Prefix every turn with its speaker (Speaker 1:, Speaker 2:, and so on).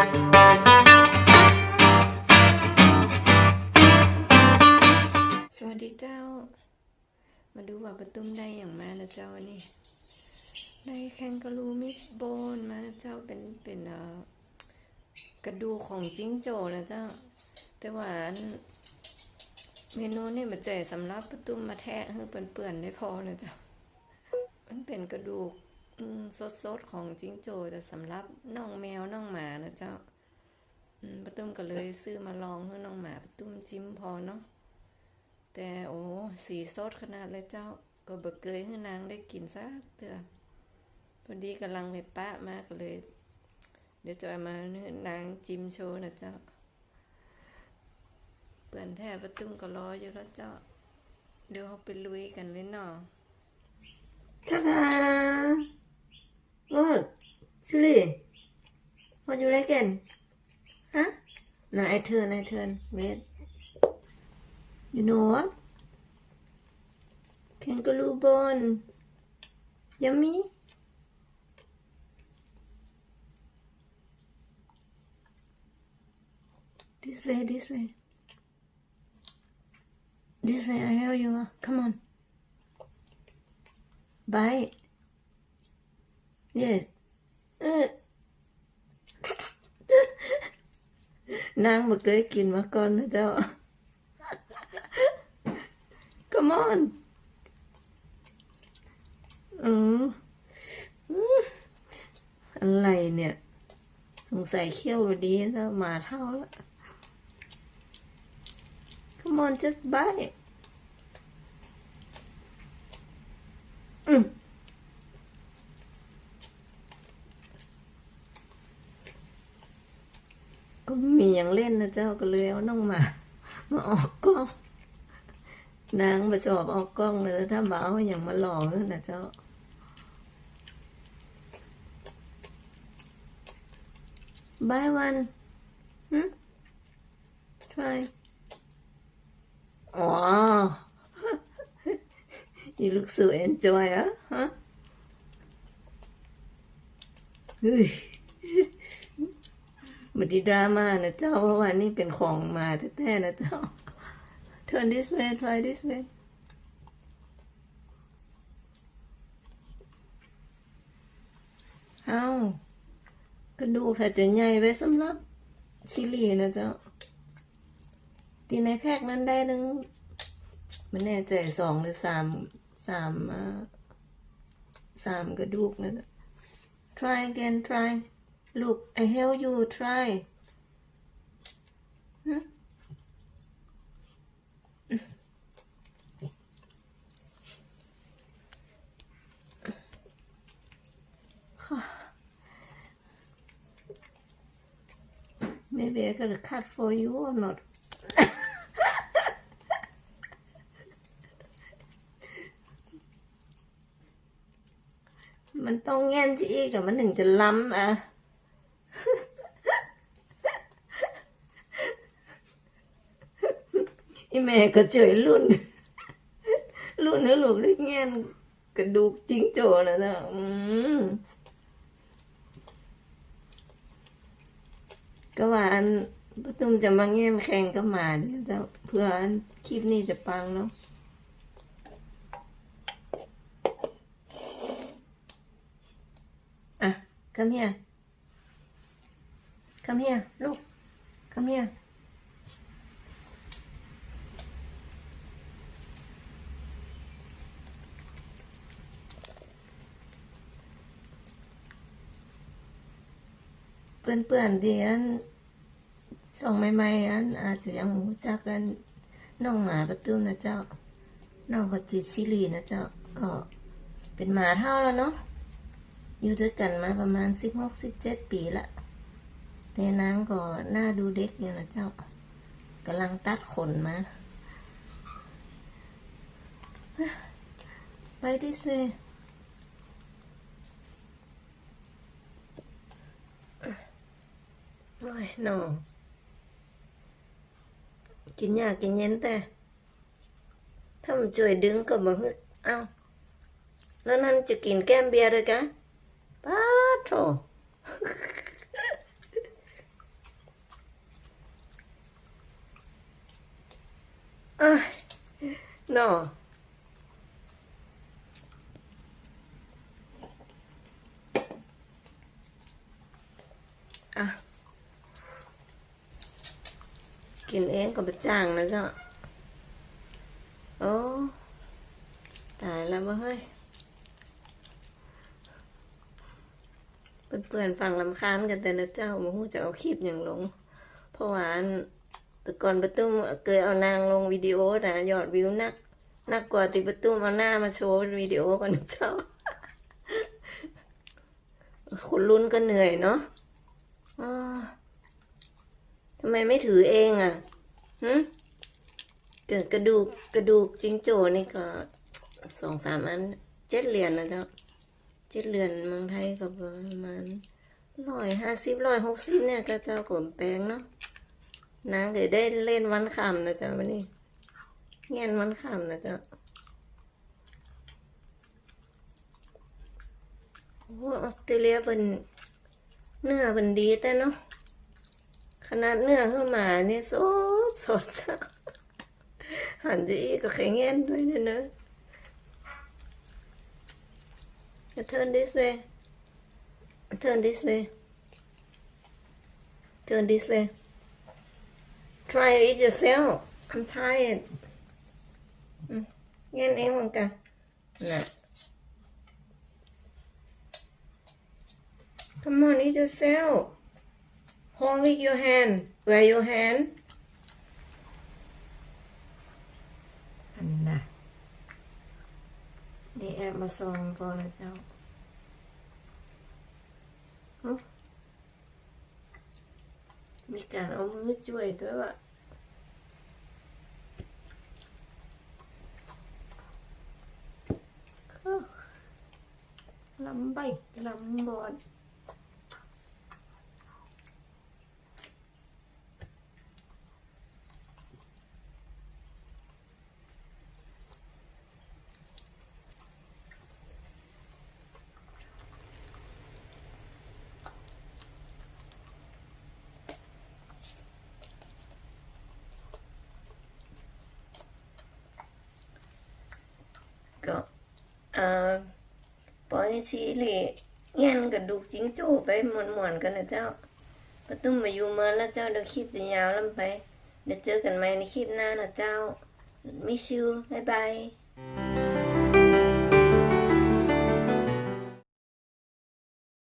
Speaker 1: สวัสดีเจ้า มาดูว่าประตุ้มได้อย่างมาแล้วเจ้าอันนี่ได้แคนกาลูมิสโบนมาแล้วเจ้าเป็นเป็นเอ่อกระดูกของจิ้งโจ้นะเจ้า แต่ว่าเมนูนี่มันใจสำหรับประตุ้มมาแทะให้เปื่อนๆได้พอนะเจ้า มันเป็นกระดูก อืมสดๆของจิ้งโจ้แต่สำหรับน้องแมวน้องหมานะเจ้าอืมประตุ้มก็เลยซื้อมาลองให้น้องหมาประตุ้มจิ้มพอเนาะแต่โอ้สีสดขนาดเลยเจ้า ก็เบิกเกยให้นางได้กินซะเถื่อพอดีกำลังไปปะมากเลย เดี๋ยวจะเอามาให้นางจิมโชว์นะเจ้าเปื่อนแท้ประตุ้มก็รออยู่แล้วเจ้า เดี๋ยวเราไปลุยกันเลยเนาะ
Speaker 2: Ta-da! What? Silly? What you reckon? Huh? No, I turn, I turn. Wait. You know what? Kangaroo bone. Yummy? This way, this way. This way, I hear you. Come on. Bite. Yes. เออนางมาเคยกินมาก่อนนะเจ้า Come on อืมอืมอะไรเนี่ย สงสัยเขี้ยวดีแล้วมาเท่าแล้ว Come on just bite อืม ก็มีอย่างเล่นนะเจ้าก็เลยเอาน้องหมา มาออกกล้อง นางมาสอบออกกล้องเลยถ้ามาเอาอย่างมาหลอกนั่นนะเจ้า buy one hmm? try อ๋อ you look so enjoy อะฮะเฮ้ย มันดีดราม่านะเจ้าเพราะว่านี่เป็นของมาแท้ๆนะเจ้า turn this way try this way เอากระดูกถ้าจะใหญ่ไว้สำหรับชิลีนะเจ้าตีในแพ็กนั้นได้นึงมันแน่ใจสองหรือสามสามสามกระดูกนะ try again try look I help you try ฮะ Maybe I gotta cut for you or not มันต้องแง่นที่อีกอะมันถึงจะล้ำอะ อีแม่ก็เจยรุ่น รุ่นนะลูกได้แง่นกระดูกจิงโจ้นะนะอืมก็ว่าอันปตุมจะมาแง่มแข่งก็มาเดี๋ยวจะเพื่ออันคลิปนี้จะปังเนาะอะ come here come here look come here ปื่อนๆดีอันช่องใหม่ๆอันอาจจะยังรู้จักกันน้องหมาประตูนะเจ้า น้องก็จือชิลีนะเจ้า ก็เป็นหมาเท่าแล้วเนาะ อยู่ด้วยกันมาประมาณสิบหกสิบเจ็ดปีละ แต่นางก็หน้าดูเด็กอยู่นะเจ้ากำลังตัดขนมาไปดิ ยหนอกินยากินเย็นแต่ถ้ามันจ่วยดึงก็มาฮึกเอาแล้วนั่นจะกินแก้มเบียร์ด้วยกันป้าโถอะหนอ กินเองก็ไปจ้างนะเจ้าโอ้ตายแล้วบ่เฮ้ยเปื่อนๆฟังลำคาญกันแต่นะเจ้ามาหู้จะเอาคลิปอย่างลง เพราะว่าอันแต่ก่อนประตุ้มเคยเอานางลงวิดีโอนะยอดวิวนักนักกว่าติประตุ้มเอาหน้ามาโชว์วิดีโอกันเจ้าคนลุ้นก็เหนื่อยเนาะ ทำไมไม่ถือเองอะหืมเกิดกระดูกกระดูกจิงโจ้นี่ก็สองสามอันเจ็ดเหรียญนะเจ้าเจ็ดเหรียญเมืองไทยก็ประมาณร้อยห้าสิบร้อยหกสิบเนี่ยก็เจ้ากลมแปลงเนาะนางก็ได้เล่นวันคำนะจ้าวันนี้เงียนวันคำนะจ้าโอ้ออสเตรเลียเป็นเนื้อเป็นดีแต่เนาะ ขนาดเนื้อขึ้นมานี่สดสดหันจะอีกก็แข็งเงี้ยนด้วยนี่ยเนอะ Turn this way. Turn this way. Turn this way. Try it yourself. I'm tired. อืมเงี้ยเองเหมือนกันน่ะ Come on, eat yourself. Hold with your hand. Where your hand? อันน่ะนี่แอบมาส่องพอนะเจ้ามีการเอามือช่วยด้วยว่ะอ้าลำใบลำบอด ปล่อยชีเหล่เงี้ยนกระดูกจิ้งจู้ไปหมวนๆกันนะเจ้าประตุ้มมาอยู่เมือแล้วเจ้าเดี๋ยวคลิปจะยาวลำไปเดี๋ยวเจอกันใหม่ในคลิปหน้านะเจ้ามิชิวบายบาย